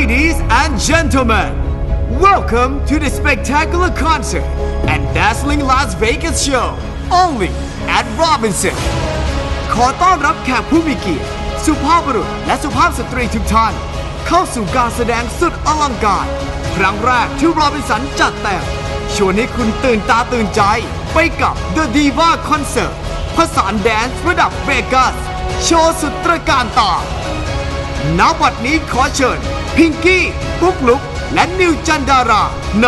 Ladies and gentlemen, welcome to the spectacular concert and dazzling Las Vegas show only at Robinson. ขอต้อนรับแขกผู้มีเกียรติ สุภาพบุรุษและสุภาพสตรีทุกท่าน เข้าสู่การแสดงสุดอลังการ ครั้งแรกที่โรบินสันจัดแต่งชวนให้คุณตื่นตาตื่นใจ ไปกับ The Diva Concert ผสานแดนซ์ระดับเวกัส โชว์สุดตระการตา ณ บัดนี้ขอเชิญ พิงกี้ ปุ๊กลุก และนิวจันดารา ใน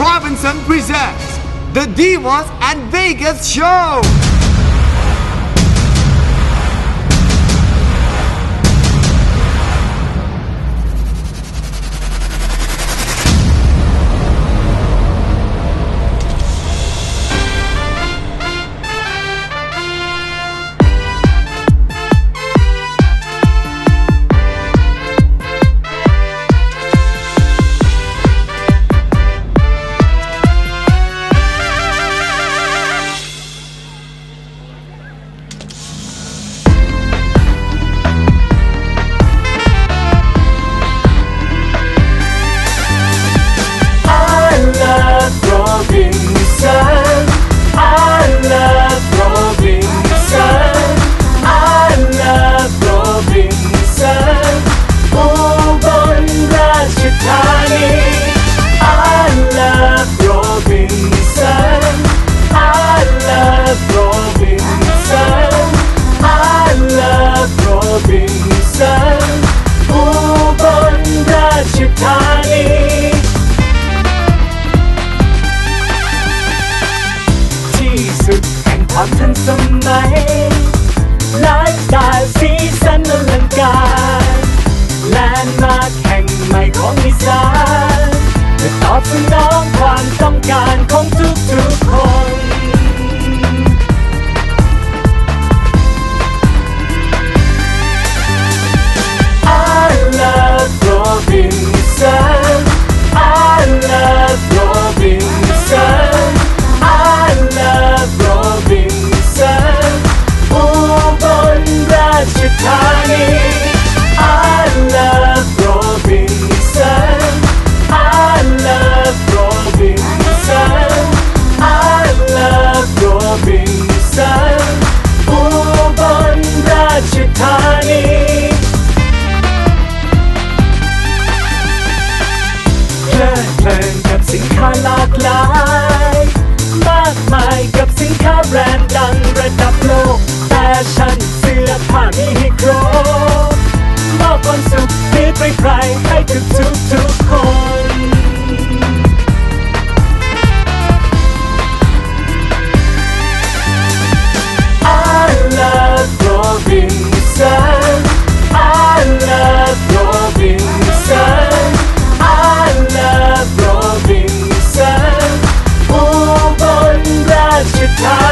Robinson Presents The Divas and Vegas Show จริญอุราชธานีอาลาโรบินสันอาลาโรบินสันอาลาโรบินสันอุบลราชธานีที่สุดแห่งความทันสมัย ของอีสานเพื่อตอบสนองความต้องการากหลาย มากมายกับสินค้าแบรนด์ดังระดับโลกแฟชั่นเสื้อผ้ามีให้ครบมอบความสุขนี้ไปใครให้ทุกทุก ร